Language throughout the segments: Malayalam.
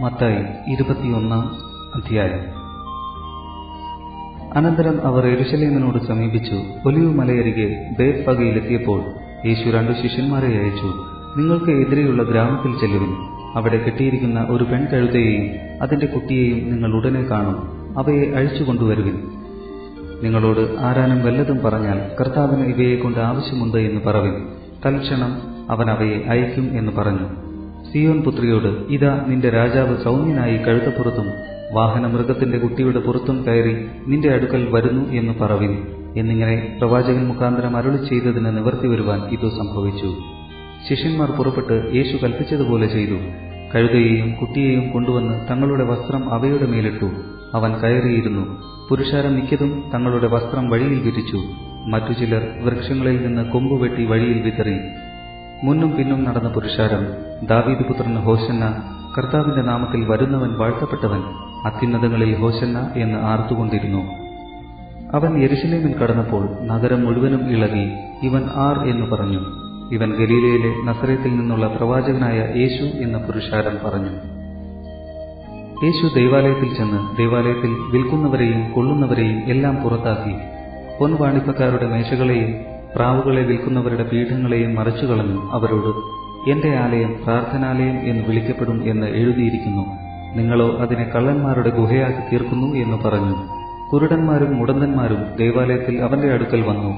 മത്തായി ഇരുപത്തിയൊന്നാം അധ്യായം. അനന്തരം അവർ എരുശലേമിനോട് സമീപിച്ചു. ഒലിവ് മലയരികെ ബേത് പകയിലെത്തിയപ്പോൾ യേശു രണ്ടു ശിഷ്യന്മാരെ അയച്ചു. നിങ്ങൾക്ക് എതിരെയുള്ള ഗ്രാമത്തിൽ ചെല്ലുവിൻ. അവിടെ കെട്ടിയിരിക്കുന്ന ഒരു പെൺകഴുതയെയും അതിന്റെ കുട്ടിയെയും നിങ്ങൾ ഉടനെ കാണും. അവയെ അഴിച്ചുകൊണ്ടുവരുവിൻ നിങ്ങളോട് ആരാനും വല്ലതും പറഞ്ഞാൽ കർത്താവിന് ഇവയെക്കൊണ്ട് ആവശ്യമുണ്ട് എന്ന് പറവിൻ. തൽക്ഷണം അവൻ അവയെ അയക്കും എന്ന് പറഞ്ഞു. സിയോൻ പുത്രിയോട് ഇതാ നിന്റെ രാജാവ് സൗമ്യനായി കഴുത്തപ്പുറത്തും വാഹന മൃഗത്തിന്റെ കുട്ടിയുടെ പുറത്തും കയറി നിന്റെ അടുക്കൽ വരുന്നു എന്ന് പറവിൻ. എന്നിങ്ങനെ പ്രവാചകൻ മുഖാന്തരം അരുളി ചെയ്തതിന് നിവർത്തി വരുവാൻ ഇതു സംഭവിച്ചു. ശിഷ്യന്മാർ പുറപ്പെട്ട് യേശു കൽപ്പിച്ചതുപോലെ ചെയ്തു. കഴുതയെയും കുട്ടിയെയും കൊണ്ടുവന്ന് തങ്ങളുടെ വസ്ത്രം അവയുടെ മേലിട്ടു. അവൻ കയറിയിരുന്നു. പുരുഷാരം മിക്കതും തങ്ങളുടെ വസ്ത്രം വഴിയിൽ വിരിച്ചു. മറ്റു ചിലർ വൃക്ഷങ്ങളിൽ നിന്ന് കൊമ്പ് വെട്ടി വഴിയിൽ വിതറി. മുന്നും പിന്നും നടന്ന പുരുഷാരം ദാവീദ് പുത്രൻ ഹോശന്ന കർത്താവിന്റെ നാമത്തിൽ വരുന്നവൻ വാഴ്ത്തപ്പെട്ടവൻ അത്യുന്നതങ്ങളിൽ ഹോശന്ന എന്ന് ആർത്തുകൊണ്ടിരുന്നു. അവൻ യരിശിലേമിൽ കടന്നപ്പോൾ നഗരം മുഴുവനും ഇളകി ഇവൻ ആർ എന്ന് പറഞ്ഞു. ഇവൻ ഗലീലയിലെ നസറേത്തിൽ നിന്നുള്ള പ്രവാചകനായ യേശു എന്ന പുരുഷാരം പറഞ്ഞു. യേശു ദേവാലയത്തിൽ ചെന്ന് ദേവാലയത്തിൽ വിൽക്കുന്നവരെയും കൊള്ളുന്നവരെയും എല്ലാം പുറത്താക്കി. പൊൻവാണിപ്പക്കാരുടെ മേശകളെയും പ്രാവുകളെ വിൽക്കുന്നവരുടെ പീഠങ്ങളെയും മറിച്ചുകളഞ്ഞു അവരോട് എന്റെ ആലയം പ്രാർത്ഥനാലയം എന്ന് വിളിക്കപ്പെടും എന്ന് എഴുതിയിരിക്കുന്നു. നിങ്ങളോ അതിനെ കള്ളന്മാരുടെ ഗുഹയാക്കി തീർക്കുന്നു എന്ന് പറഞ്ഞു. കുരുടന്മാരും മുടന്തന്മാരും ദേവാലയത്തിൽ അവന്റെ അടുക്കൽ വന്നു.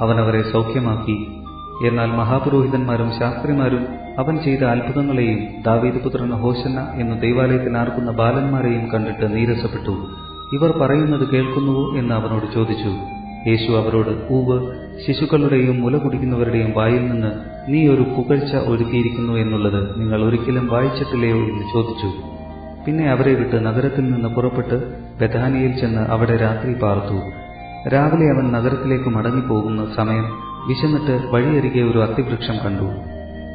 അവൻ അവരെ സൗഖ്യമാക്കി. എന്നാൽ മഹാപുരോഹിതന്മാരും ശാസ്ത്രിമാരും അവൻ ചെയ്ത അത്ഭുതങ്ങളെയും ദാവീദ് പുത്രൻ ഹോശന്ന എന്ന് ദേവാലയത്തിൽ ആർക്കുന്ന ബാലന്മാരെയും കണ്ടിട്ട് നീരസപ്പെട്ടു. ഇവർ പറയുന്നത് കേൾക്കുന്നുവോ എന്ന് അവനോട് ചോദിച്ചു. യേശു അവരോട് ഊവ് ശിശുക്കളുടെയും മുല കുടിക്കുന്നവരുടെയും വായിൽ നിന്ന് നീ ഒരു പുകഴ്ച ഒരുക്കിയിരിക്കുന്നു എന്നുള്ളത് നിങ്ങൾ ഒരിക്കലും വായിച്ചിട്ടില്ലയോ എന്ന് ചോദിച്ചു. പിന്നെ അവരെ വിട്ട് നഗരത്തിൽ നിന്ന് പുറപ്പെട്ട് ബഥാനിയിൽ ചെന്ന് അവിടെ രാത്രി പാർത്തു. രാവിലെ അവൻ നഗരത്തിലേക്ക് മടങ്ങിപ്പോകുന്ന സമയം വിശന്നിട്ട് വഴിയരികെ ഒരു അത്തിവൃക്ഷം കണ്ടു.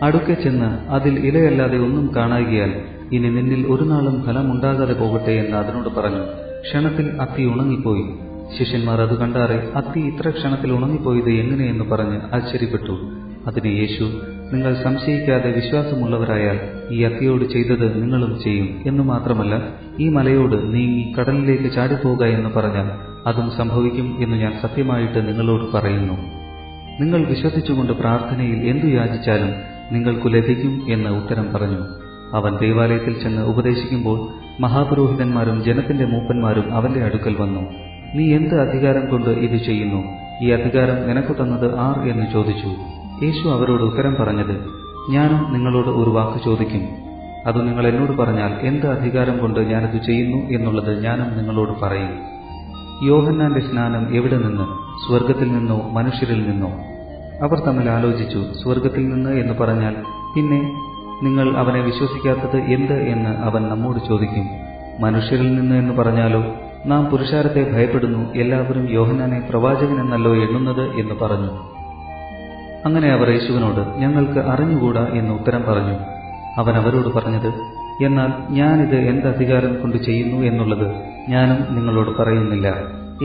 അടുക്കെ ചെന്ന് അതിൽ ഇലയല്ലാതെ ഒന്നും കാണാകിയാൽ ഇനി നിന്നിൽ ഒരു നാളും ഫലമുണ്ടാകാതെ പോകട്ടെ എന്ന് അതിനോട് പറഞ്ഞു. ക്ഷണത്തിൽ അത്തി ഉണങ്ങിപ്പോയി. ശിഷ്യന്മാർ അത് കണ്ടാറെ അത്തി ഇത്ര ക്ഷണത്തിൽ ഉണങ്ങിപ്പോയത് എങ്ങനെയെന്ന് പറഞ്ഞ് ആശ്ചര്യപ്പെട്ടു. അതിന് യേശു നിങ്ങൾ സംശയിക്കാതെ വിശ്വാസമുള്ളവരായാൽ ഈ അത്തിയോട് ചെയ്തത് നിങ്ങളും ചെയ്യും. എന്ന് മാത്രമല്ല ഈ മലയോട് നീങ്ങി കടലിലേക്ക് ചാടിപ്പോക എന്ന് പറഞ്ഞാൽ അതും സംഭവിക്കും എന്ന് ഞാൻ സത്യമായിട്ട് നിങ്ങളോട് പറയുന്നു. നിങ്ങൾ വിശ്വസിച്ചുകൊണ്ട് പ്രാർത്ഥനയിൽ എന്തു യാചിച്ചാലും നിങ്ങൾക്കു ലഭിക്കും എന്ന് ഉത്തരം പറഞ്ഞു. അവൻ ദേവാലയത്തിൽ ചെന്ന് ഉപദേശിക്കുമ്പോൾ മഹാപുരോഹിതന്മാരും ജനത്തിന്റെ മൂപ്പന്മാരും അവന്റെ അടുക്കൽ വന്നു. നീ എന്ത് അധികാരം കൊണ്ട് ഇത് ചെയ്യുന്നു? ഈ അധികാരം നിനക്ക് തന്നത് ആർ എന്ന് ചോദിച്ചു. യേശു അവരോട് ഉത്തരം പറഞ്ഞത് ഞാനും നിങ്ങളോട് ഒരു വാക്ക് ചോദിക്കും. അത് നിങ്ങൾ എന്നോട് പറഞ്ഞാൽ എന്ത് അധികാരം കൊണ്ട് ഞാനത് ചെയ്യുന്നു എന്നുള്ളത് ഞാനും നിങ്ങളോട് പറയും. യോഹന്നാന്റെ സ്നാനം എവിടെ നിന്ന്? സ്വർഗത്തിൽ നിന്നോ മനുഷ്യരിൽ നിന്നോ? അവർ തമ്മിൽ ആലോചിച്ചു സ്വർഗത്തിൽ നിന്ന് എന്ന് പറഞ്ഞാൽ പിന്നെ നിങ്ങൾ അവനെ വിശ്വസിക്കാത്തത് എന്ത് എന്ന് അവൻ നമ്മോട് ചോദിക്കും. മനുഷ്യരിൽ നിന്ന് എന്ന് പറഞ്ഞാലോ? നാം പുരുഷാരത്തെ ഭയപ്പെടുന്നു. എല്ലാവരും യോഹന്നാനെ പ്രവാചകനെന്നല്ലോ എണ്ണുന്നത് എന്ന് പറഞ്ഞു. അങ്ങനെ അവർ യേശുവിനോട് ഞങ്ങൾക്ക് അറിഞ്ഞുകൂടാ? എന്ന് ഉത്തരം പറഞ്ഞു. അവൻ അവരോട് പറഞ്ഞത് എന്നാൽ ഞാനിത് എന്ത് അധികാരം കൊണ്ട് ചെയ്യുന്നു എന്നുള്ളത് ഞാനും നിങ്ങളോട് പറയുന്നില്ല.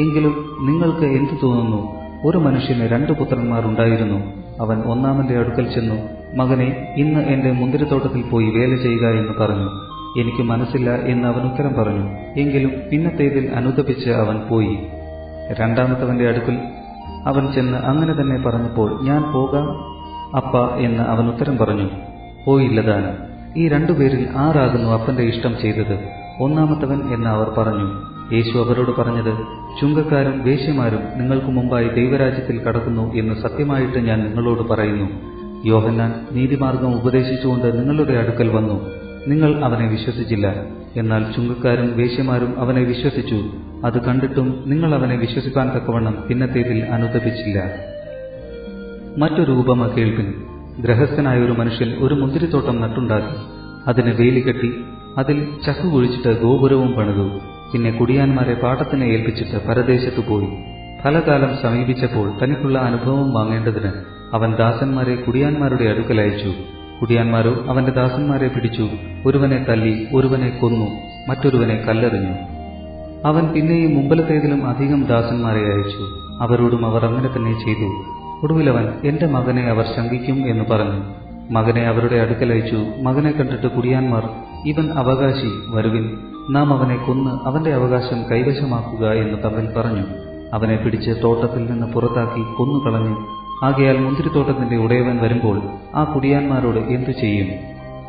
എങ്കിലും നിങ്ങൾക്ക് എന്തു തോന്നുന്നു? ഒരു മനുഷ്യന് രണ്ടു പുത്രന്മാർ ഉണ്ടായിരുന്നു. അവൻ ഒന്നാമന്റെ അടുക്കൽ ചെന്നു മകനെ ഇന്ന് എന്റെ മുന്തിരിത്തോട്ടത്തിൽ പോയി വേല ചെയ്യുക എന്ന് പറഞ്ഞു. എനിക്ക് മനസ്സില്ല എന്ന് അവൻ ഉത്തരം പറഞ്ഞു. എങ്കിലും പിന്നത്തേതിൽ അനുദപിച്ച് അവൻ പോയി. രണ്ടാമത്തവന്റെ അടുക്കൽ അവൻ ചെന്ന് അങ്ങനെ തന്നെ പറഞ്ഞപ്പോൾ ഞാൻ പോകാം അപ്പ എന്ന് അവൻ ഉത്തരം പറഞ്ഞു. പോയില്ലതാണ് ഈ രണ്ടുപേരിൽ ആരാകുന്നു അപ്പന്റെ ഇഷ്ടം ചെയ്തത്? ഒന്നാമത്തവൻ എന്ന് അവർ പറഞ്ഞു. യേശു അവരോട് പറഞ്ഞത് ചുങ്കക്കാരും വേശ്യമാരും നിങ്ങൾക്ക് മുമ്പായി ദൈവരാജ്യത്തിൽ കടക്കുന്നു എന്ന് സത്യമായിട്ട് ഞാൻ നിങ്ങളോട് പറയുന്നു. യോഹന്നാൻ നീതിമാർഗം ഉപദേശിച്ചുകൊണ്ട് നിങ്ങളുടെ അടുക്കൽ വന്നു. നിങ്ങൾ അവനെ വിശ്വസിച്ചില്ല. എന്നാൽ ചുങ്കക്കാരും വേശ്യമാരും അവനെ വിശ്വസിച്ചു. അത് കണ്ടിട്ടും നിങ്ങൾ അവനെ വിശ്വസിക്കാൻ തക്കവണ്ണം പിന്നത്തേതിൽ അനുദപിച്ചില്ല മറ്റൊരു ഉപമ കേൾപ്പിൻ. ഗ്രഹസ്ഥനായ ഒരു മനുഷ്യൻ ഒരു മുന്തിരിത്തോട്ടം നട്ടുണ്ടാക്കി. അതിന് വേലി കെട്ടി അതിൽ ചക്കു കുഴിച്ചിട്ട് ഗോപുരവും പണിതു. പിന്നെ കുടിയാന്മാരെ പാട്ടത്തിനെ ഏൽപ്പിച്ചിട്ട് പരദേശത്തു പോയി. ഫലകാലം സമീപിച്ചപ്പോൾ തനിക്കുള്ള അനുഭവം വാങ്ങേണ്ടതിന് അവൻ ദാസന്മാരെ കുടിയാന്മാരുടെ അടുക്കൽ അയച്ചു. കുടിയാന്മാരോ അവന്റെ ദാസന്മാരെ പിടിച്ചു. ഒരുവനെ തല്ലി ഒരുവനെ കൊന്നു മറ്റൊരുവനെ കല്ലെറിഞ്ഞു. അവൻ പിന്നെയും മുമ്പലത്തേതിലും അധികം ദാസന്മാരെ അയച്ചു. അവരോടും അവർ അങ്ങനെ തന്നെ ചെയ്തു. ഒടുവിലവൻ എന്റെ മകനെ അവർ ശങ്കിക്കും എന്ന് പറഞ്ഞു. മകനെ അവരുടെ അടുക്കൽ അയച്ചു. മകനെ കണ്ടിട്ട് കുടിയാന്മാർ ഇവൻ അവകാശി വരുവിൻ. നാം അവനെ കൊന്ന് അവന്റെ അവകാശം കൈവശമാക്കുക എന്ന് തമ്മിൽ പറഞ്ഞു. അവനെ പിടിച്ച് തോട്ടത്തിൽ നിന്ന് പുറത്താക്കി കൊന്നുകളഞ്ഞു ആകയാൽ മുന്തിരിത്തോട്ടത്തിന്റെ ഉടയവൻ വരുമ്പോൾ ആ കുടിയാന്മാരോട് എന്തു ചെയ്യും?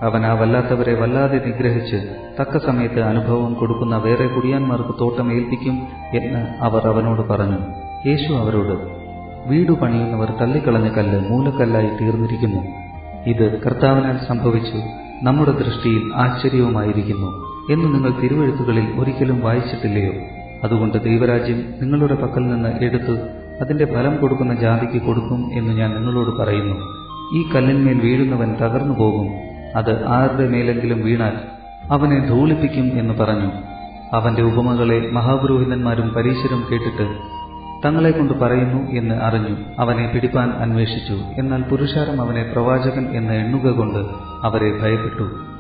അവൻ ആ വല്ലാത്തവരെ വല്ലാതെ നിഗ്രഹിച്ച് തക്ക സമയത്ത് അനുഭവം കൊടുക്കുന്ന വേറെ കുടിയാന്മാർക്ക് തോട്ടം ഏൽപ്പിക്കും എന്ന് അവർ അവനോട് പറഞ്ഞു. യേശു അവരോട് വീടു പണിയുന്നവർ തള്ളിക്കളഞ്ഞ കല്ല് മൂലക്കല്ലായി തീർന്നിരിക്കുന്നു. ഇത് കർത്താവിനാൽ സംഭവിച്ചു. നമ്മുടെ ദൃഷ്ടിയിൽ ആശ്ചര്യവുമായിരിക്കുന്നു എന്ന് നിങ്ങൾ തിരുവഴുത്തുകളിൽ ഒരിക്കലും വായിച്ചിട്ടില്ലയോ? അതുകൊണ്ട് ദൈവരാജ്യം നിങ്ങളുടെ പക്കൽ നിന്ന് എടുത്തു അതിന്റെ ഫലം കൊടുക്കുന്ന ജാതിക്ക് കൊടുക്കും എന്ന് ഞാൻ നിങ്ങളോട് പറയുന്നു. ഈ കല്ലിന്മേൽ വീഴുന്നവൻ തകർന്നു പോകും. അത് ആരുടെ മേലെങ്കിലും വീണാൽ അവനെ ധൂളിപ്പിക്കും എന്ന് പറഞ്ഞു. അവന്റെ ഉപമകളെ മഹാപുരോഹിതന്മാരും പരീശരും കേട്ടിട്ട് തങ്ങളെ കൊണ്ട് പറയുന്നു എന്ന് അറിഞ്ഞു. അവനെ പിടിപ്പാൻ അന്വേഷിച്ചു. എന്നാൽ പുരുഷാരം അവനെ പ്രവാചകൻ എന്ന് എണ്ണുക കൊണ്ട് അവരെ ഭയപ്പെട്ടു.